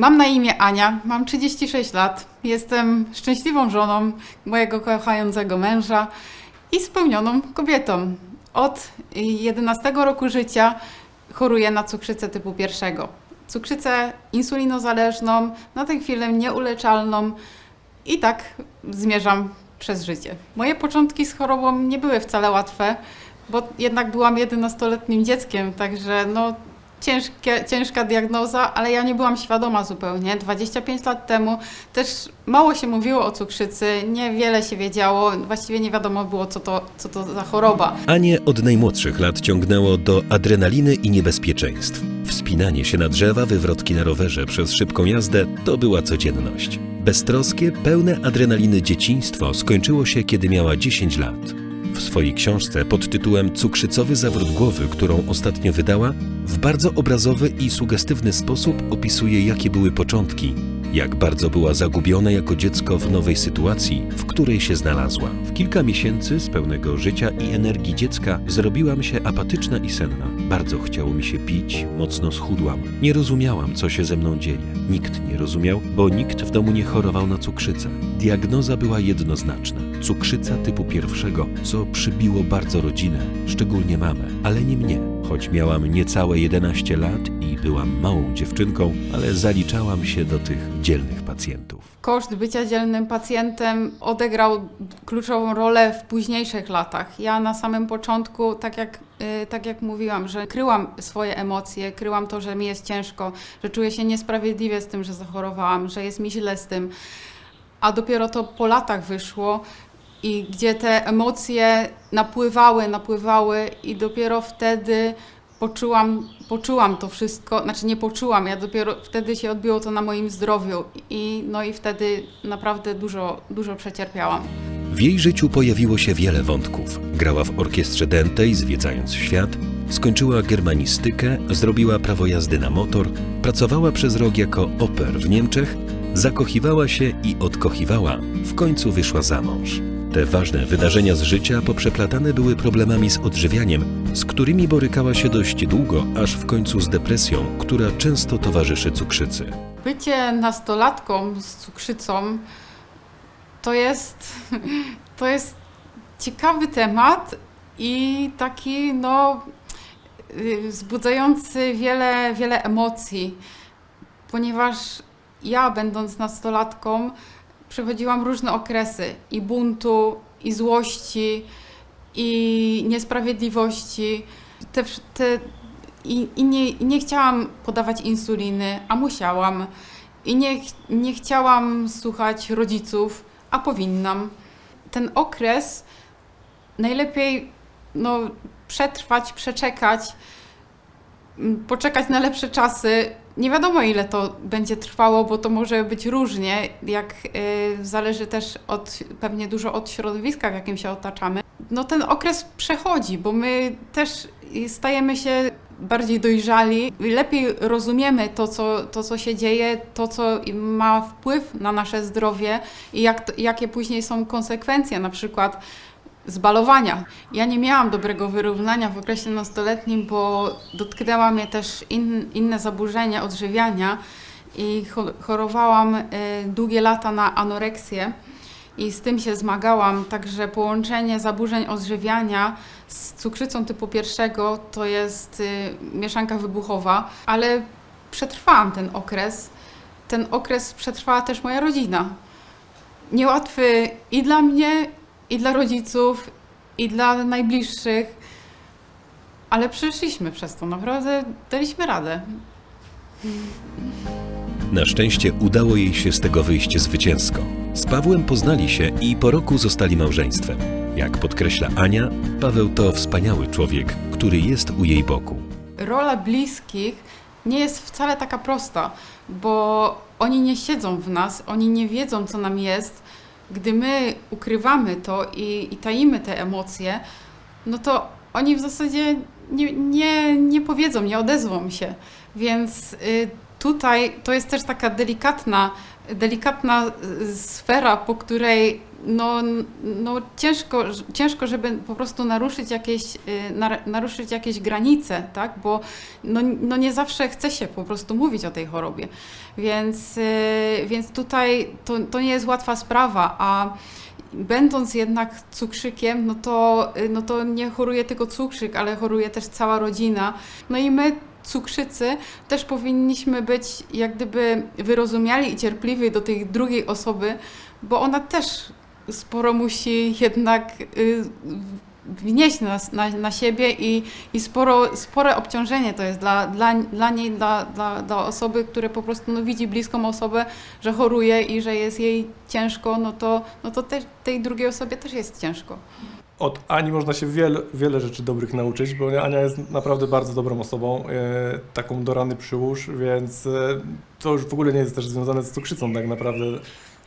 Mam na imię Ania, mam 36 lat, jestem szczęśliwą żoną mojego kochającego męża i spełnioną kobietą. Od 11 roku życia choruję na cukrzycę typu pierwszego. Cukrzycę insulinozależną, na tę chwilę nieuleczalną i tak zmierzam przez życie. Moje początki z chorobą nie były wcale łatwe, bo jednak byłam 11-letnim dzieckiem, także no ciężkie, ciężka diagnoza, ale ja nie byłam świadoma zupełnie. 25 lat temu też mało się mówiło o cukrzycy, niewiele się wiedziało, właściwie nie wiadomo było, co to, co to za choroba. Anię od najmłodszych lat ciągnęło do adrenaliny i niebezpieczeństw. Wspinanie się na drzewa, wywrotki na rowerze przez szybką jazdę to była codzienność. Beztroskie, pełne adrenaliny dzieciństwo skończyło się, kiedy miała 10 lat. W swojej książce pod tytułem Cukrzycowy zawrót głowy, którą ostatnio wydała, w bardzo obrazowy i sugestywny sposób opisuje, jakie były początki, jak bardzo była zagubiona jako dziecko w nowej sytuacji, w której się znalazła. W kilka miesięcy z pełnego życia i energii dziecka zrobiłam się apatyczna i senna. Bardzo chciało mi się pić, mocno schudłam. Nie rozumiałam, co się ze mną dzieje. Nikt nie rozumiał, bo nikt w domu nie chorował na cukrzycę. Diagnoza była jednoznaczna. Cukrzyca typu pierwszego, co przybiło bardzo rodzinę, szczególnie mamę, ale nie mnie. Choć miałam niecałe 11 lat i byłam małą dziewczynką, ale zaliczałam się do tych dzielnych pacjentów. Koszt bycia dzielnym pacjentem odegrał kluczową rolę w późniejszych latach. Ja na samym początku, tak jak, y, tak jak mówiłam, że kryłam swoje emocje, kryłam to, że mi jest ciężko, że czuję się niesprawiedliwie z tym, że zachorowałam, że jest mi źle z tym. A dopiero to po latach wyszło i gdzie te emocje napływały, napływały i dopiero wtedy poczułam, poczułam to wszystko, znaczy nie poczułam, ja dopiero wtedy się odbiło to na moim zdrowiu i no i wtedy naprawdę dużo, dużo przecierpiałam. W jej życiu pojawiło się wiele wątków. Grała w orkiestrze Dentej, zwiedzając świat, skończyła germanistykę, zrobiła prawo jazdy na motor, pracowała przez rok jako oper w Niemczech, zakochiwała się i odkochiwała, w końcu wyszła za mąż. Te ważne wydarzenia z życia poprzeplatane były problemami z odżywianiem, z którymi borykała się dość długo, aż w końcu z depresją, która często towarzyszy cukrzycy. Bycie nastolatką z cukrzycą to jest, to jest ciekawy temat i taki no, y, wzbudzający wiele, wiele emocji, ponieważ ja, będąc nastolatką, przechodziłam różne okresy i buntu, i złości, i niesprawiedliwości. Te, te, i, i, nie, nie chciałam podawać insuliny, a musiałam. I nie, nie chciałam słuchać rodziców, a powinnam. Ten okres najlepiej no, przetrwać, przeczekać, m, poczekać na lepsze czasy. Nie wiadomo, ile to będzie trwało, bo to może być różnie, jak y, zależy też od, pewnie dużo od środowiska, w jakim się otaczamy. No ten okres przechodzi, bo my też stajemy się bardziej dojrzali, lepiej rozumiemy to co, to, co się dzieje, to, co ma wpływ na nasze zdrowie i jak, jakie później są konsekwencje, na przykład zbalowania. Ja nie miałam dobrego wyrównania w okresie nastoletnim, bo dotknęła mnie też in, inne zaburzenia odżywiania i cho- chorowałam y, długie lata na anoreksję i z tym się zmagałam, także połączenie zaburzeń odżywiania z cukrzycą typu pierwszego to jest y, mieszanka wybuchowa, ale przetrwałam ten okres. Ten okres przetrwała też moja rodzina. Niełatwy i dla mnie, i dla rodziców, i dla najbliższych, ale przeszliśmy przez to, naprawdę daliśmy radę. Na szczęście udało jej się z tego wyjść zwycięsko. Z Pawłem poznali się i po roku zostali małżeństwem. Jak podkreśla Ania, Paweł to wspaniały człowiek, który jest u jej boku. rola bliskich nie jest wcale taka prosta, bo oni nie siedzą w nas, oni nie wiedzą, co nam jest. Gdy my ukrywamy to i, i taimy te emocje, no to oni w zasadzie nie, nie, nie powiedzą, nie odezwą się. Więc y, tutaj to jest też taka delikatna, delikatna y, sfera, po której no, no ciężko, ciężko, żeby po prostu naruszyć jakieś, nar- naruszyć jakieś granice, tak? bo no, no nie zawsze chce się po prostu mówić o tej chorobie. Więc, y, więc tutaj to, to nie jest łatwa sprawa, a będąc jednak cukrzykiem, no to, no to nie choruje tylko cukrzyk, ale choruje też cała rodzina. No i my, cukrzycy, też powinniśmy być jak gdyby wyrozumiali i cierpliwi do tej drugiej osoby, bo ona też sporo musi jednak y, wnieść na, na, na siebie i, i sporo, spore obciążenie to jest dla, dla, dla niej, dla, dla, dla osoby, które po prostu no, widzi bliską osobę, że choruje i że jest jej ciężko, no to, no to te, tej drugiej osobie też jest ciężko. Od Ani można się wiele, wiele rzeczy dobrych nauczyć, bo Ania jest naprawdę bardzo dobrą osobą, e, taką do rany przyłóż, więc e, to już w ogóle nie jest też związane z cukrzycą tak naprawdę.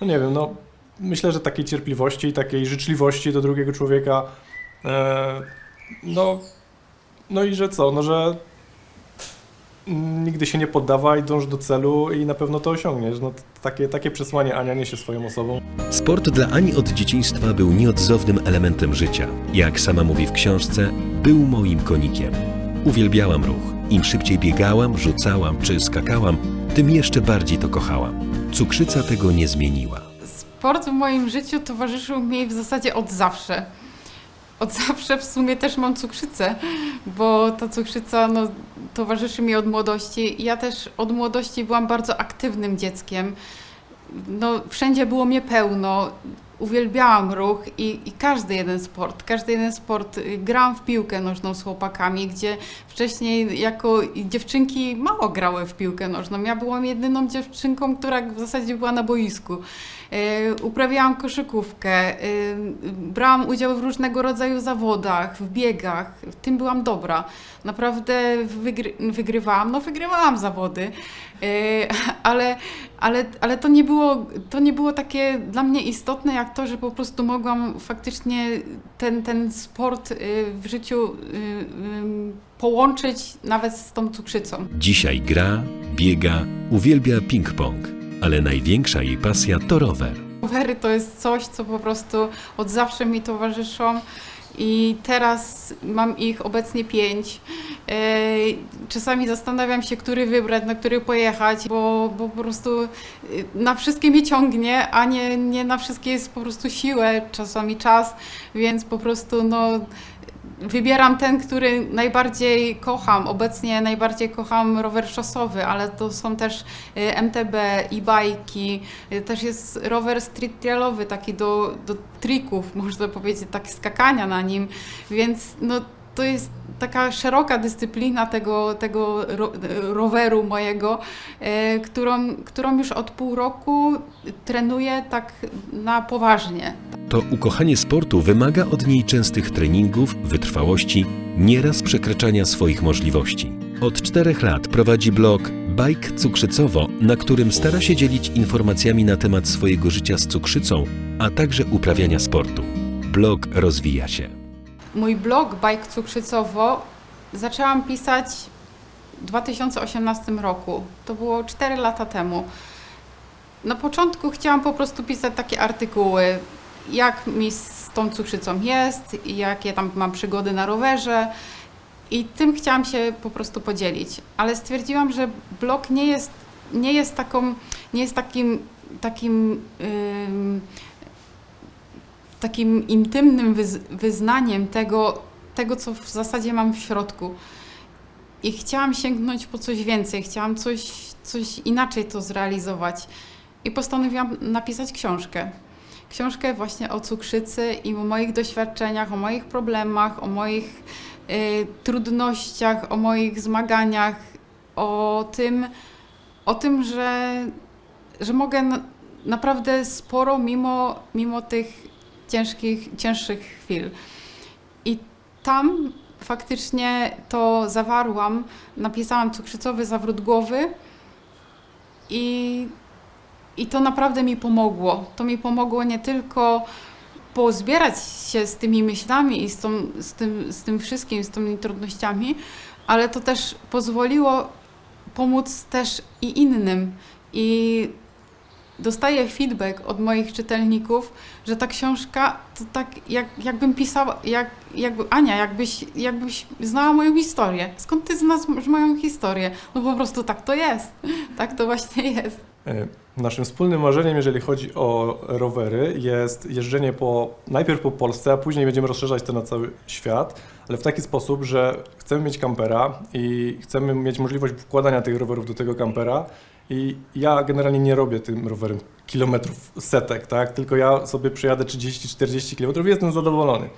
No nie wiem, no myślę, że takiej cierpliwości takiej życzliwości do drugiego człowieka, e, no, no i że co, no że nigdy się nie poddawaj, dąż do celu i na pewno to osiągniesz. No, takie, takie przesłanie Ania niesie swoją osobą. Sport dla Ani od dzieciństwa był nieodzownym elementem życia. Jak sama mówi w książce, był moim konikiem. Uwielbiałam ruch. Im szybciej biegałam, rzucałam czy skakałam, tym jeszcze bardziej to kochałam. Cukrzyca tego nie zmieniła. Sport w moim życiu towarzyszył mi w zasadzie od zawsze. Od zawsze w sumie też mam cukrzycę, bo ta cukrzyca no, towarzyszy mi od młodości. Ja też od młodości byłam bardzo aktywnym dzieckiem. No, wszędzie było mnie pełno. Uwielbiałam ruch i, i każdy jeden sport, każdy jeden sport. Y, Grałam w piłkę nożną z chłopakami, gdzie wcześniej jako dziewczynki mało grały w piłkę nożną. Ja byłam jedyną dziewczynką, która w zasadzie była na boisku. E, Uprawiałam koszykówkę, e, brałam udział w różnego rodzaju zawodach, w biegach. W tym byłam dobra. Naprawdę wygry, wygrywałam, no wygrywałam zawody, ale, ale, ale to, nie było, to nie było takie dla mnie istotne, jak to, że po prostu mogłam faktycznie ten, ten sport e, w życiu e, em, połączyć nawet z tą cukrzycą. Dzisiaj gra, biega, uwielbia ping-pong, ale największa jej pasja to rower. Rowery to jest coś, co po prostu od zawsze mi towarzyszą. I teraz mam ich obecnie pięć. E, Czasami zastanawiam się, który wybrać, na który pojechać, bo, bo po prostu e, na wszystkie mnie ciągnie, a nie, nie na wszystkie jest po prostu siłę, czasami czas, więc po prostu no, wybieram ten, który najbardziej kocham. Obecnie najbardziej kocham rower szosowy, ale to są też y, MTB i bajki. Y, Też jest rower street trailowy, taki do, do trików, można powiedzieć, tak skakania na nim, więc no, to jest taka szeroka dyscyplina tego, tego ro, roweru mojego, e, którą, którą już od pół roku trenuję tak na poważnie. To ukochanie sportu wymaga od niej częstych treningów, wytrwałości, nieraz przekraczania swoich możliwości. Od czterech lat prowadzi blog Bajk Cukrzycowo, na którym stara się dzielić informacjami na temat swojego życia z cukrzycą, a także uprawiania sportu. Blog rozwija się. Mój blog Bajk Cukrzycowo zaczęłam pisać w 2018 roku. To było 4 lata temu. Na początku chciałam po prostu pisać takie artykuły, jak mi z tą cukrzycą jest, jakie tam mam przygody na rowerze. I tym chciałam się po prostu podzielić. Ale stwierdziłam, że blog nie jest, nie jest, taką, nie jest takim, takim ym, takim intymnym wyz- wyznaniem tego, tego, co w zasadzie mam w środku. I chciałam sięgnąć po coś więcej, chciałam coś, coś inaczej to zrealizować. I postanowiłam napisać książkę. Książkę właśnie o cukrzycy i o moich doświadczeniach, o moich problemach, o moich y, trudnościach, o moich zmaganiach, o tym, o tym że, że mogę na, naprawdę sporo mimo, mimo tych ciężkich, cięższych chwil. I tam faktycznie to zawarłam, napisałam cukrzycowy zawrót głowy i, i to naprawdę mi pomogło. To mi pomogło nie tylko pozbierać się z tymi myślami i z, tą, z, tym, z tym wszystkim, z tymi trudnościami, ale to też pozwoliło pomóc też i innym. I dostaję feedback od moich czytelników, że ta książka to tak jak, jakbym pisała, jak, jakby, Ania, jakbyś, jakbyś znała moją historię. Skąd ty znasz moją historię? No po prostu tak to jest. Tak to właśnie jest. E, Naszym wspólnym marzeniem, jeżeli chodzi o rowery, jest jeżdżenie po, najpierw po Polsce, a później będziemy rozszerzać to na cały świat, ale w taki sposób, że chcemy mieć kampera i chcemy mieć możliwość wkładania tych rowerów do tego kampera. I ja generalnie nie robię tym rowerem kilometrów setek, tak? Tylko ja sobie przejadę 30-40 km i jestem zadowolony.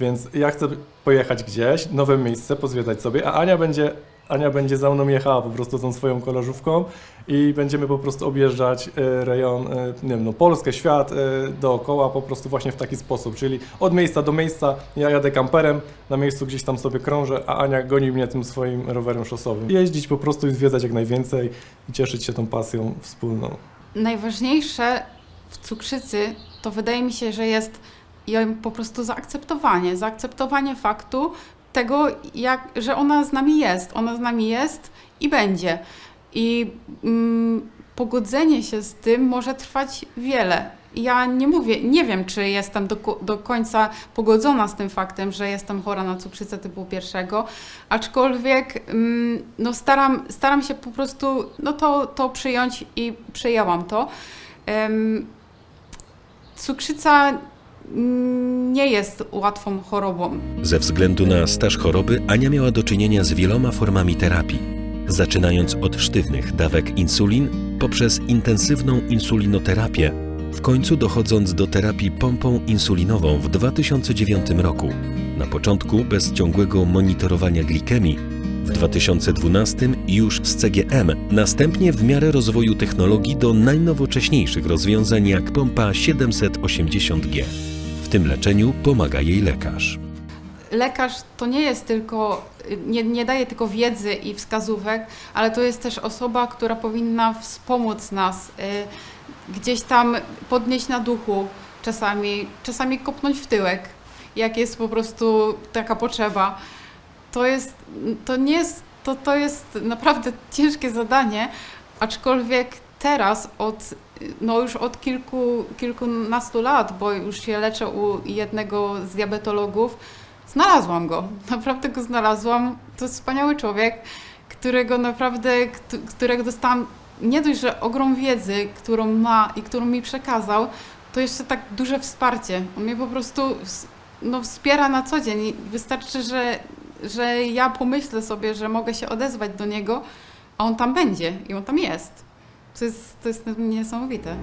Więc ja chcę pojechać gdzieś, nowe miejsce, pozwiedzać sobie, a Ania będzie, Ania będzie za mną jechała po prostu tą swoją kolażówką i będziemy po prostu objeżdżać e, rejon, e, nie wiem, no, Polskę, świat e, dookoła po prostu właśnie w taki sposób, czyli od miejsca do miejsca, ja jadę kamperem, na miejscu gdzieś tam sobie krążę, a Ania goni mnie tym swoim rowerem szosowym. Jeździć po prostu i zwiedzać jak najwięcej i cieszyć się tą pasją wspólną. Najważniejsze w cukrzycy to wydaje mi się, że jest ją po prostu zaakceptowanie. Zaakceptowanie faktu tego, jak, że ona z nami jest. Ona z nami jest i będzie. I mm, pogodzenie się z tym może trwać wiele. Ja nie mówię, nie wiem, czy jestem do, do końca pogodzona z tym faktem, że jestem chora na cukrzycę typu pierwszego, aczkolwiek mm, no staram, staram się po prostu no to, to przyjąć i przyjęłam to. Em, cukrzyca nie jest łatwą chorobą. Ze względu na staż choroby Ania miała do czynienia z wieloma formami terapii, zaczynając od sztywnych dawek insulin poprzez intensywną insulinoterapię, w końcu dochodząc do terapii pompą insulinową w 2009 roku. Na początku bez ciągłego monitorowania glikemii, w 2012 już z CGM, następnie w miarę rozwoju technologii do najnowocześniejszych rozwiązań jak pompa 780G. W tym leczeniu pomaga jej lekarz. lekarz to nie jest tylko, nie, nie daje tylko wiedzy i wskazówek, ale to jest też osoba, która powinna wspomóc nas, y, gdzieś tam podnieść na duchu czasami, czasami kopnąć w tyłek, jak jest po prostu taka potrzeba. To jest, to nie jest, to, to jest naprawdę ciężkie zadanie, aczkolwiek teraz od, no już od kilku, kilkunastu lat, bo już się leczę u jednego z diabetologów, Znalazłam go, naprawdę go znalazłam. To jest wspaniały człowiek, którego naprawdę, kt- którego dostałam nie dość, że ogrom wiedzy, którą ma i którą mi przekazał, to jeszcze tak duże wsparcie. On mnie po prostu no, wspiera na co dzień. Wystarczy, że, że ja pomyślę sobie, że mogę się odezwać do niego, a on tam będzie i on tam jest. To jest, to jest niesamowite.